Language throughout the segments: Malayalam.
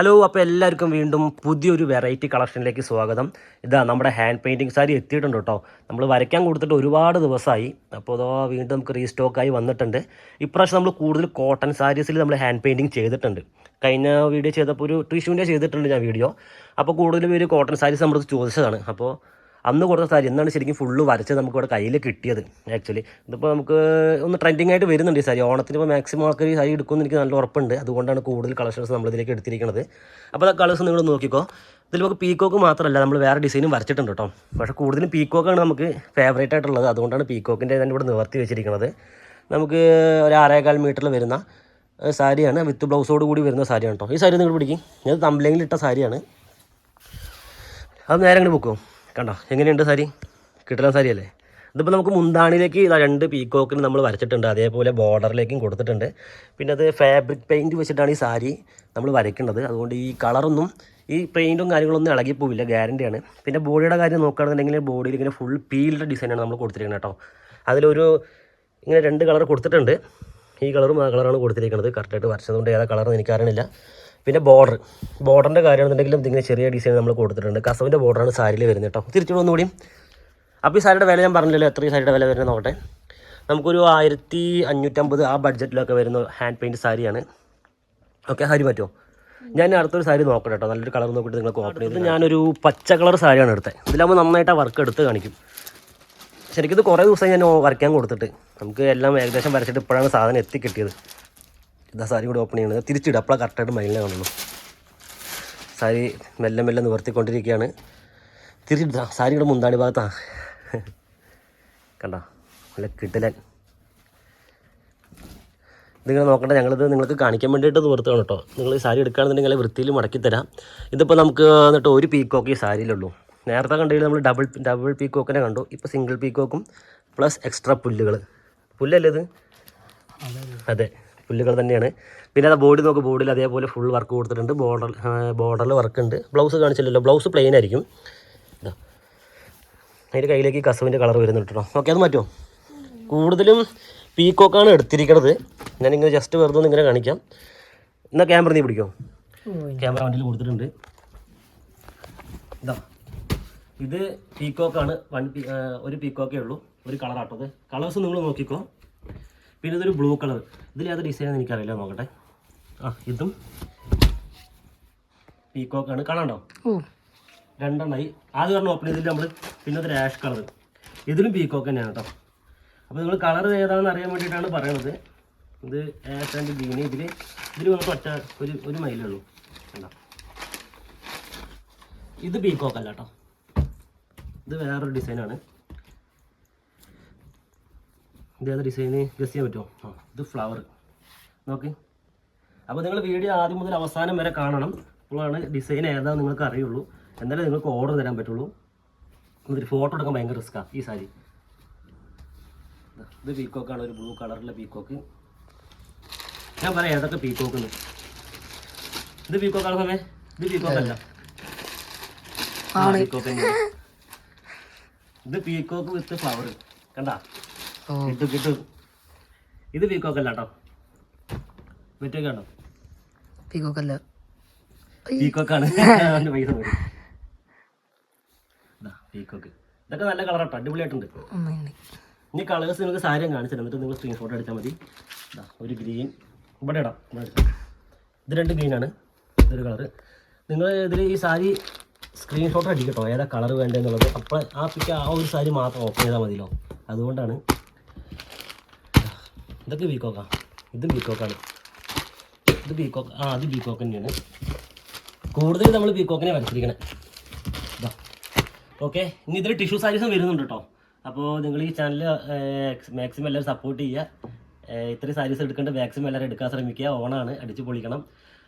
ഹലോ അപ്പോൾ എല്ലാവർക്കും വീണ്ടും പുതിയൊരു വെറൈറ്റി കളക്ഷനിലേക്ക് സ്വാഗതം. ഇതാ നമ്മുടെ ഹാൻഡ് പെയിന്റിങ് സാരി എത്തിയിട്ടുണ്ട് കേട്ടോ. നമ്മൾ വരയ്ക്കാൻ കൊടുത്തിട്ട് ഒരുപാട് ദിവസമായി. അപ്പോൾ അതോ വീണ്ടും നമുക്ക് റീസ്റ്റോക്കായി വന്നിട്ടുണ്ട്. ഇപ്രാവശ്യം നമ്മൾ കൂടുതൽ കോട്ടൺ സാരീസിൽ നമ്മൾ ഹാൻഡ് പെയിന്റിങ് ചെയ്തിട്ടുണ്ട്. കഴിഞ്ഞ വീഡിയോ ചെയ്തപ്പോൾ ഒരു ടിഷ്യൂവിന്റെ ചെയ്തിട്ടുണ്ട് ഞാൻ വീഡിയോ അപ്പോൾ കൂടുതൽ പേര് കോട്ടൺ സാരീസ് നമ്മൾ ചോദിച്ചതാണ്. അപ്പോൾ അന്ന് കൊടുത്ത സാരി എന്നാണ് ശരിക്കും ഫുള്ള് വരച്ചത് നമുക്ക് ഇവിടെ കയ്യിൽ കിട്ടിയത് ആക്ച്വലി ഇതിപ്പോൾ നമുക്ക് ഒന്ന് ട്രെൻഡിങ് ആയിട്ട് വരുന്നുണ്ട് ഈ സാരി. ഓണത്തിന് ഇപ്പോൾ മാക്സിമം ആൾക്കാർ ഈ സാരി എടുക്കുമെന്ന് എനിക്ക് നല്ല ഉറപ്പുണ്ട്. അതുകൊണ്ടാണ് കൂടുതൽ കളക്ഷൻസ് നമ്മളിതിലേക്ക് എടുത്തിരിക്കുന്നത്. അപ്പോൾ ആ കളേഴ്സ് നിങ്ങൾ നോക്കിക്കോ. ഇതിൽ നമുക്ക് പീക്കോക്ക് മാത്രമല്ല നമ്മൾ വേറെ ഡിസൈനും വരച്ചിട്ടുണ്ട് കേട്ടോ. പക്ഷേ കൂടുതലും പീക്കോക്കാണ് നമുക്ക് ഫേവറേറ്റ് ആയിട്ടുള്ളത്. അതുകൊണ്ടാണ് പീക്കോക്കിന്റെ തന്നെ ഇവിടെ നിവർത്തി വെച്ചിരിക്കുന്നത്. നമുക്ക് ഒരു ആറേകാൽ മീറ്ററിൽ വരുന്ന സാരിയാണ്. വിത്ത് ബ്ലൗസോട് കൂടി വരുന്ന സാരിയാണ് കേട്ടോ. ഈ സാരി നിങ്ങൾ പിടിക്കും. ഞാൻ തമ്പിലെങ്കിൽ ഇട്ട സാരിയാണ്. അത് നേരെ അങ്ങോട്ട് പൊക്കും. കണ്ടോ? എങ്ങനെയുണ്ട് സാരി? കിട്ടുന്ന സാരി അല്ലേ ഇതിപ്പോൾ നമുക്ക് മുന്താണിയിലേക്ക് ഇതാ രണ്ട് പീക്കോക്കിന് നമ്മൾ വരച്ചിട്ടുണ്ട്. അതേപോലെ ബോർഡറിലേക്കും കൊടുത്തിട്ടുണ്ട്. പിന്നെ അത് ഫാബ്രിക് പെയിന്റ് വെച്ചിട്ടാണ് ഈ സാരി നമ്മൾ വരയ്ക്കേണ്ടത് അതുകൊണ്ട് ഈ കളറൊന്നും ഈ പെയിന്റും കാര്യങ്ങളൊന്നും ഇളകിപ്പോവില്ല ഗ്യാരണ്ടിയാണ് പിന്നെ ബോഡിയുടെ കാര്യം നോക്കുകയാണെന്നുണ്ടെങ്കിൽ ബോഡിയിൽ ഇങ്ങനെ ഫുൾ പീൽഡ് ഡിസൈനാണ് നമ്മൾ കൊടുത്തിരിക്കുന്നത് കേട്ടോ. അതിലൊരു ഇങ്ങനെ രണ്ട് കളർ കൊടുത്തിട്ടുണ്ട്. ഈ കളറും ആ കളറാണ് കൊടുത്തിരിക്കുന്നത്. കറക്റ്റായിട്ട് വരച്ചതുകൊണ്ട് ഏതാ കളറെന്ന് എനിക്കറിയണില്ല. പിന്നെ ബോർഡർ ബോർഡറിന്റെ കാര്യമാണെന്നുണ്ടെങ്കിലും ഇങ്ങനെ ചെറിയ ഡിസൈൻ നമ്മൾ കൊടുത്തിട്ടുണ്ട്. കസവിന്റെ ബോർഡറാണ് സാരിയിൽ വരുന്നത് കേട്ടോ. തിരിച്ചുകൂടെ ഒന്നുകൂടി. അപ്പോൾ ഈ സാരിയുടെ വില ഞാൻ പറഞ്ഞില്ലല്ലോ എത്ര ഈ സാരിയുടെ വില വരുന്നത് നോക്കട്ടെ. നമുക്കൊരു ആയിരത്തി അഞ്ഞൂറ്റമ്പത് ആ ബഡ്ജറ്റിലൊക്കെ വരുന്ന ഹാൻഡ് പെയിന്റ് സാരിയാണ്. ഓക്കെ സാരി പറ്റുമോ ഞാൻ അടുത്തൊരു സാരി നോക്കട്ടെ കേട്ടോ. നല്ലൊരു കളർ നോക്കിയിട്ട് നിങ്ങൾക്ക് ഓപ്പൺ ചെയ്ത് ഞാനൊരു പച്ച കളർ സാരിയാണ് എടുത്തത് ഇതിലാകുമ്പോൾ നന്നായിട്ട് വർക്ക് എടുത്ത് കാണിക്കും. ശരിക്കും ഇത് കുറേ ദിവസം ഞാൻ വരയ്ക്കാൻ കൊടുത്തിട്ട്. നമുക്ക് എല്ലാം ഏകദേശം വരച്ചിട്ട് ഇപ്പോഴാണ് സാധനം എത്തിക്കിട്ടിയത്. ഇതാ സാരി കൂടി ഓപ്പൺ ചെയ്യണത്. തിരിച്ചിടുക അപ്പോഴാണ് കറക്റ്റായിട്ട് മൈലിനെ കാണുള്ളൂ. സാരി മെല്ലെ മെല്ലെ നിവർത്തിക്കൊണ്ടിരിക്കുകയാണ്. തിരിച്ചിടുക കൂടെ മുന്താണി ഭാഗത്താ. കണ്ടോ? നല്ല കിട്ടലൻ ഇതിങ്ങനെ നോക്കണ്ട. ഞങ്ങളിത് നിങ്ങൾക്ക് കാണിക്കാൻ വേണ്ടിയിട്ട് നിവർത്തുകയാണ് കേട്ടോ നിങ്ങൾ ഈ സാരി എടുക്കുകയാണെന്നുണ്ടെങ്കിൽ വൃത്തിയിൽ മടക്കി തരാം. ഇതിപ്പോൾ നമുക്ക് എന്നിട്ട് ഒരു പീക്കോക്ക് ഈ സാരിയിലുള്ളൂ. നേരത്തെ കണ്ടതിൽ നമ്മൾ ഡബിൾ ഡബിൾ പീക്കോക്കിനെ കണ്ടു. ഇപ്പോൾ സിംഗിൾ പീക്കോക്കും പ്ലസ് എക്സ്ട്രാ പുല്ലുകൾ പുല്ലല്ലേ ഇത്? അതെ. പുല്ലുകൾ തന്നെയാണ്. പിന്നെ അത് ബോഡി നോക്കുക ബോഡിയിൽ അതേപോലെ ഫുൾ വർക്ക് കൊടുത്തിട്ടുണ്ട്. ബോർഡർ ബോർഡറിൽ വർക്ക് ഉണ്ട്. ബ്ലൗസ് കാണിച്ചില്ലല്ലോ. ബ്ലൗസ് പ്ലെയിൻ ആയിരിക്കും. ഇതാ. അതിന്റെ കയ്യിലേക്ക് കസവിന്റെ കളർ വരുന്നുണ്ട് കേട്ടോ. ഓക്കെ അത് മാറ്റോ കൂടുതലും പീക്കോക്കാണ് എടുത്തിരിക്കുന്നത് ഞാനിങ്ങനെ ജസ്റ്റ് വെറുതെ ഒന്ന് ഇങ്ങനെ കാണിക്കാം. എന്നാൽ ക്യാമറ നീ പിടിക്കോ? ക്യാമറ വണ്ടിയിൽ കൊടുത്തിട്ടുണ്ട്. ഇതാ. ഇത് പീക്കോക്കാണ് വൺ പീ ഒരു പീക്കോക്കേ ഉള്ളൂ. ഒരു കളറാട്ടത് കളേഴ്സ് നിങ്ങൾ നോക്കിക്കോ. പിന്നെ ഇതൊരു ബ്ലൂ കളർ. ഇതിൽ ഏത് ഡിസൈൻ എനിക്കറിയില്ല നോക്കട്ടെ. ആ ഇതും പീക്കോക്കാണ് കാണാണ്ടോ രണ്ടെണ്ണമായി ആദ്യം പറഞ്ഞ ഓപ്പൺ ചെയ്തിട്ട് നമ്മൾ പിന്നെ ഒരു ആഷ് കളർ. ഇതിലും പീക്കോക്ക് തന്നെയാണ് കേട്ടോ അപ്പോൾ നിങ്ങൾ കളർ ഏതാണെന്ന് അറിയാൻ വേണ്ടിയിട്ടാണ് പറയണത്. ഇത് ആഷ് ആൻഡ് ഗ്രീൻ ഇതിൽ ഇതിൽ നമുക്ക് ഒറ്റ ഒരു ഒരു മൈലേ ഉള്ളൂ. കണ്ടോ? ഇത് പീക്കോക്ക് അല്ല കേട്ടോ ഇത് വേറൊരു ഡിസൈനാണ് ഇത് ഏതാ ഡിസൈന് ഗസ് ചെയ്യാൻ പറ്റുമോ? ആ ഇത് ഫ്ലവർ നോക്കി. അപ്പോൾ നിങ്ങൾ വീഡിയോ ആദ്യം മുതൽ അവസാനം വരെ കാണണം. അപ്പോഴാണ് ഡിസൈൻ ഏതാണെന്ന് നിങ്ങൾക്ക് അറിയുള്ളൂ. എന്നാലേ നിങ്ങൾക്ക് ഓർഡർ തരാൻ പറ്റുള്ളൂ. എന്നിട്ട് ഫോട്ടോ എടുക്കാൻ ഭയങ്കര റിസ്ക്കാണ് ഈ സാരി. ഇത് പീക്കോക്കാണ് ഒരു ബ്ലൂ കളറിലെ പീക്കോക്ക് ഞാൻ പറയാം ഏതൊക്കെ പീക്കോക്ക് ഇത് പീക്കോക്കാണ് സമയം ഇത് പീക്കോക്കല്ല പീക്കോക്ക്. ഇത് പീക്കോക്ക് വിത്ത് ഫ്ലവർ കണ്ടാ? കിട്ടും കിട്ടും ഇത് പീക്കോക്കല്ല കേട്ടോ മറ്റേ കാണോ പീക്കോക്കല്ല പീക്കോക്കാണ് പൈസ ഇതാ പീക്കോക്ക്. ഇതൊക്കെ നല്ല കളറാട്ടോ അടിപൊളിയായിട്ടുണ്ട്. ഇനി കളേഴ്സ് നിങ്ങൾക്ക് സാരി ഞാൻ കാണിച്ചു തരാം. എന്നിട്ട് നിങ്ങൾ സ്ക്രീൻഷോട്ട് എടുത്താൽ മതി. ഒരു ഗ്രീൻ ഇവിടെ ഇടാം. ഇത് രണ്ട് ഗ്രീനാണ് ഇതൊരു കളറ് നിങ്ങൾ ഇതിൽ ഈ സാരി സ്ക്രീൻഷോട്ട് അടിക്കട്ടോ ഏതാ കളർ വേണ്ടതെന്നുള്ളത് അപ്പോൾ ആ പിക്ക് ആ ഒരു സാരി മാത്രം ഓപ്പൺ ചെയ്താൽ മതിയല്ലോ അതുകൊണ്ടാണ് ഇതൊക്കെ ബീക്കോക്കാ ഇത് ബീക്കോക്കാണ് ഇത് ബീക്കോക്ക് ആ അത് ബീക്കോക്ക് തന്നെയാണ്. കൂടുതൽ നമ്മൾ ബീക്കോക്കിനെ വരച്ചിരിക്കണേ ഇതാ ഓക്കെ ഇനി ഇതിൽ ടിഷ്യൂ സാരീസും വരുന്നുണ്ട് കേട്ടോ അപ്പോൾ നിങ്ങൾ ഈ ചാനൽ മാക്സിമം എല്ലാവരും സപ്പോർട്ട് ചെയ്യുക ഇത്രയും സാരീസ് എടുക്കേണ്ട മാക്സിമം എല്ലാവരും എടുക്കാൻ ശ്രമിക്കുക. ഓണാണ്. അടിച്ച് പൊളിക്കണം.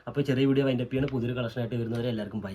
അപ്പോൾ ചെറിയ വീഡിയോ വൈൻഡപ്പ് ചെയ്യണം. പുതിയൊരു കളക്ഷനായിട്ട് വരുന്നവരെ എല്ലാവർക്കും ബൈ